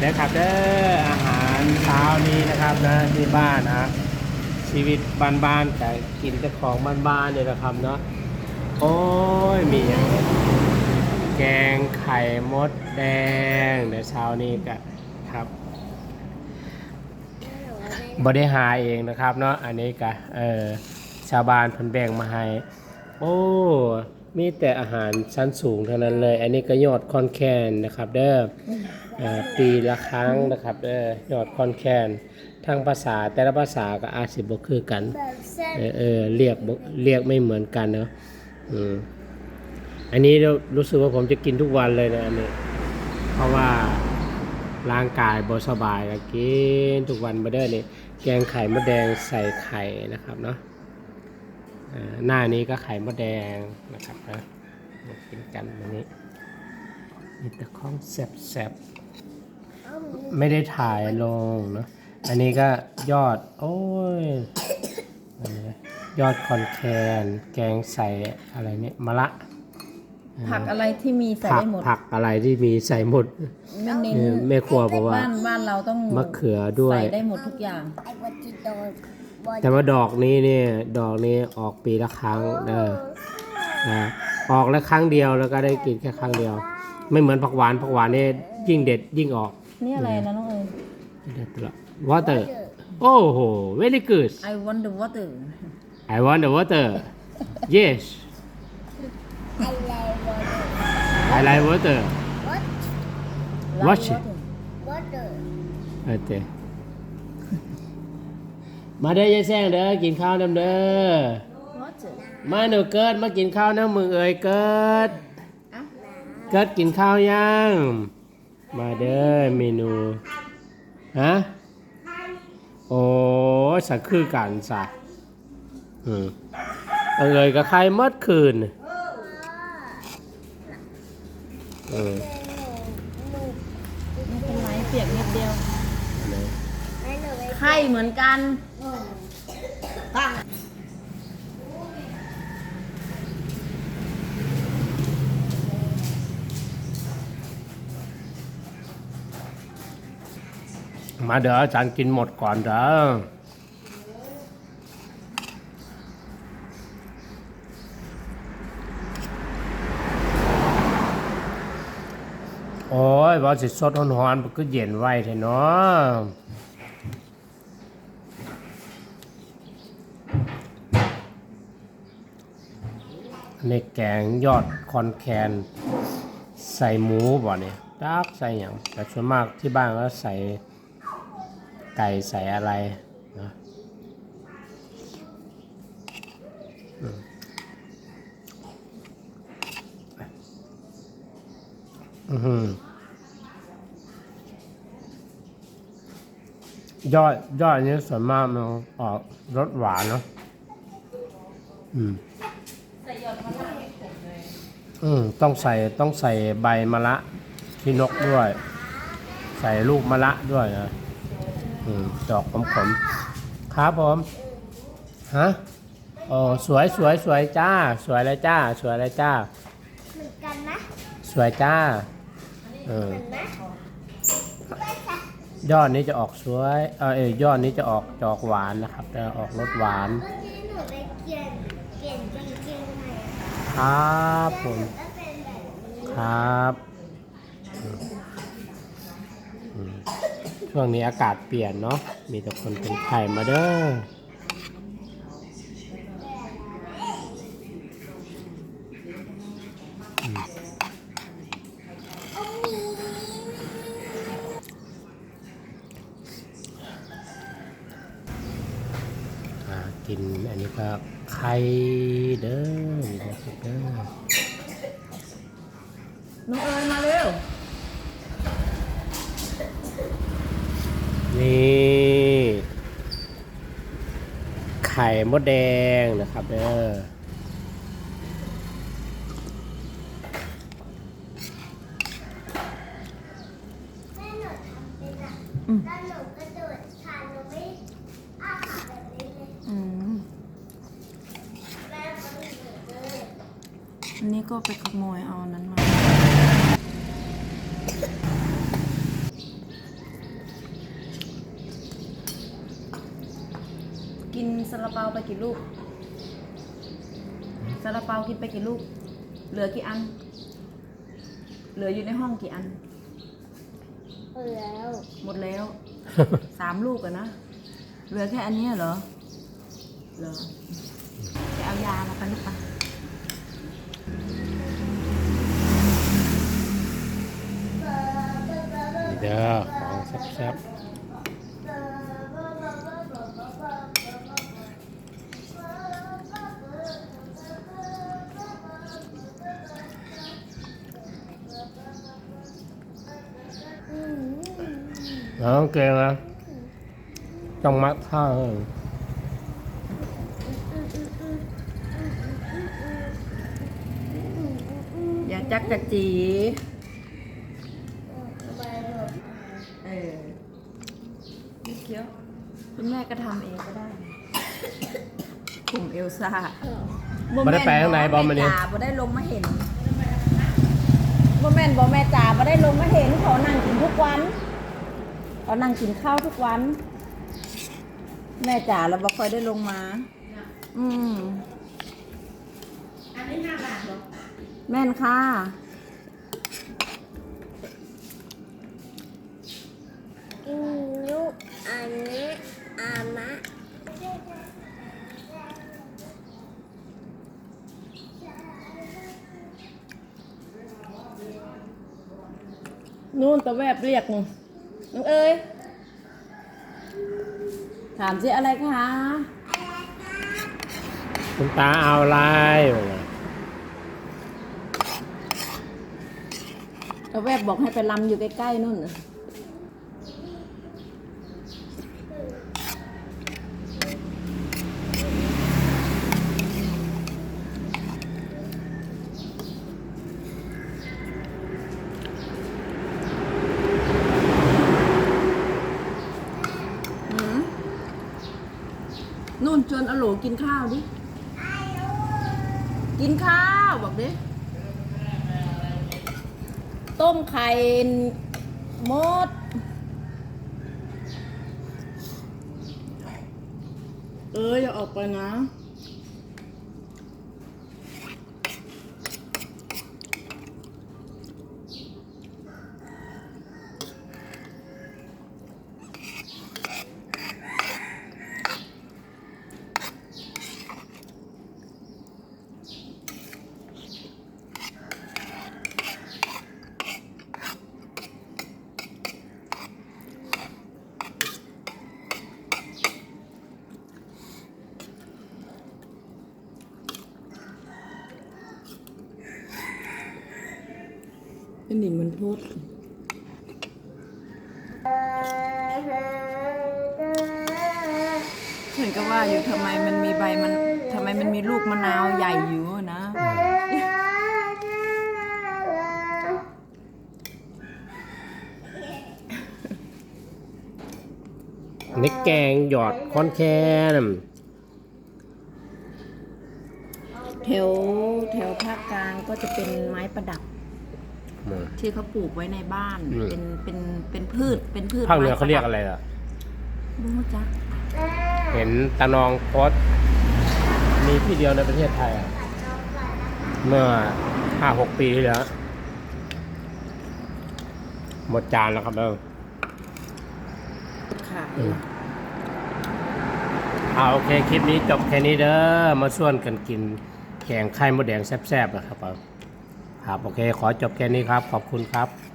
เด้อครับเด้ออาหารเช้านี้นะครับนะที่บ้านนะชีวิตบ้านๆแต่กินแต่ของบ้านๆเนี่ยนะครับเนาะโอ้ยมีอย่างแกงไข่มดแดงเดี๋ยวเช้านี้ก็ครับบได้หาเองนะครับเนาะอันนี้ก็เออชาวบ้านพิ่นแบ่งมาให้โอ้ มีแต่อาหารชั้นสูงเท่านั้นเลย อันนี้ก็ยอดคอนแคนนะครับเด้อปีละครั้งนะครับเด้อยอดคอนแคนทางภาษาแต่ละภาษาก็อาจสิบ่คือกันเออเออเรียกบ่เรียกไม่เหมือนกันเนาะอืมอันนี้เรารู้สึกว่าผมจะกินทุกวันเลยนะอันนี้ เพราะว่าร่างกายบสบายก็กินทุกวันมาเด้อนี่แกงไข่มดแดงใส่ไข่นะครับเนาะ หน้านี้ก็ไข่มดแดงนะครับนะมากินกันวันนี้มีแต่ของแซ่บๆ ไม่ได้ถ่ายลงเนาะอันนี้ก็ยอด โอ้ยอันนี้ยอดคอนแคนแกงใส่อะไรเนี่ยมะละผักอะไรที่มีใส่ผักได้หมด ผักอะไรที่มีใส่หมดไม่เน้นเออแม่ครัวบอกว่าบ้านบ้านเราต้องมะเขือด้วยใส่ได้หมดทุกอย่างไอ้วัตถุโดน บอลแต่ว่าดอกนี้เนี่ยดอกนี้ออกปีละครั้งเออนะออกแล้วครั้งเดียวแล้วก็ได้กินแค่ครั้งเดียว ไม่เหมือนผักหวานผักหวานนี่ยิ่งเด็ดยิ่งออกนี่อะไรนะน้องเอ๋ยเด็ดตลอด water โอ้โห very good I want the water I want the water yes ไอ้ไรบอล I like water วัต Watch it วัตเตอร์โอเค มาเด้อยายแซงเด้อกินข้าวน้ำเด้อมาหนูเกิดมากินข้าวน้ำมึงเอ่ยเกิดเกิดกินข้าวยังมาเด้อเมนูฮะโอ้สักคือกันสะอืมเอ่ยกับใครเมื่อคืนเออ ไม่เป็นไรเปียกนิดเดียว อันไหน ให้หนูไป ไข่ เหมือนกันมาเด้ออาจารย์กินหมดก่อนเด้อโอ้ยบอสิสดหอนๆมันก็เย็นไว้แท้เนาะ ในแกงยอดคอนแคนใส่หมูบ่เนี่ยดักใส่อย่างแต่ส่วนมากที่บ้านก็ใส่ไก่ใส่อะไรนะอืมอื้อหือยอดยอดอันนี้ส่วนมากมันออกรสหวานเนาะอืม อืมต้องใส่ต้องใส่ใบมะระที่นกด้วย ใส่ลูกมะระด้วยนะอืมดอกขมๆครับผมฮะโอ้สวยสวยสวยจ้า สวยเลยจ้า สวยเลยจ้า เหมือนกันนะสวยจ้าเออเหมือนนะยอดนี้จะออกสวยเออเอยยอดนี้จะออกจะออกหวานนะครับจะออกรสหวาน เมื่อกี้หนูไปเปลี่ยนเปลี่ยนกางเกงใหม่ ครับผมครับช่วงนี้อากาศเปลี่ยนเนาะมีแต่คนเป็นไข้มาเด้อมอ่ากิ นอันนี้ก็ไข่เด้อนี่นะครับเด้อน้องเอ๋ยมาเร็ว นี่ไข่มดแดงนะครับเด้อแม่หนูทำเป็นอะอืม ก็ไปขโมยเอานั้นมากินซาลาเปาไปกี่ลูกซาลาเปากินไปกี่ลูก เหลือกี่อัน เหลืออยู่ในห้องกี่อัน หมดแล้วหมดแล้ว สามลูกอะนะ เหลือแค่อันนี้เหรอ เหรอ จะเอายามาปะลูกปะ เด้อของแซ่บๆน้องเก่งนะต้องมัดท่าเอออย่าจักจักจี เออนี่ เคี้ยว คุณแม่ก็ทำเองก็ได้กลุ่มเอลซ่าบ่ได้ไปข้างในบอมมันนี่แจ๋าบ่ได้ลงมาเห็นบ่แม่นบ่แม่จ๋าบ่ได้ลงมาเห็นเขานั่งกินทุกวันเขานั่งกินข้าวทุกวัน แม่จ๋าเราบ่ค่อยได้ลงมา อืมอันนี้ห้าบาทหรอแม่นค่ะ กินลูกอั นนี้อามะนู่นตะแวบเรียกนู่นน้องเอ๋ยถามสิอะไรคะ คุณตาเอาอะไรวะตะแวบบอกให้ไปลำอยู่ใกล้ๆนู่นน่ะ หืม อโหลกินข้าวดิ กินข้าวบอกดิ ต้มไข่มด เอออย่าออกไปนะ เป็นหนิงมันโพดเห็นก็ว่าอยู่ทำไมมันมีใบมันทำไมมันมีลูกมะนาวใหญ่อยู่นะอันนี่แกงหยอดคอนแคนมแถวแถวภาคกลางก็จะเป็นไม้ประดับอืม ที่เขาปลูกไว้ในบ้าน อืม เป็นเป็นเป็นพืชเป็นพืชภาคเหนือไม้เขาเรียกอะไรล่ะบูจ๊ะเห็นตะนองโพสต์มีที่เดียวในประเทศไทยอะเมื่อห้าหกปีที่แล้วหมดจานแล้วครับเออค่ะอืมเอาโอเค คลิปนี้จบแค่นี้เด้อมาส่วนกันกินแกงไข่มดแดงแซ่บๆนะครับเอา ครับโอเค ขอจบแค่นี้ครับ ขอบคุณครับ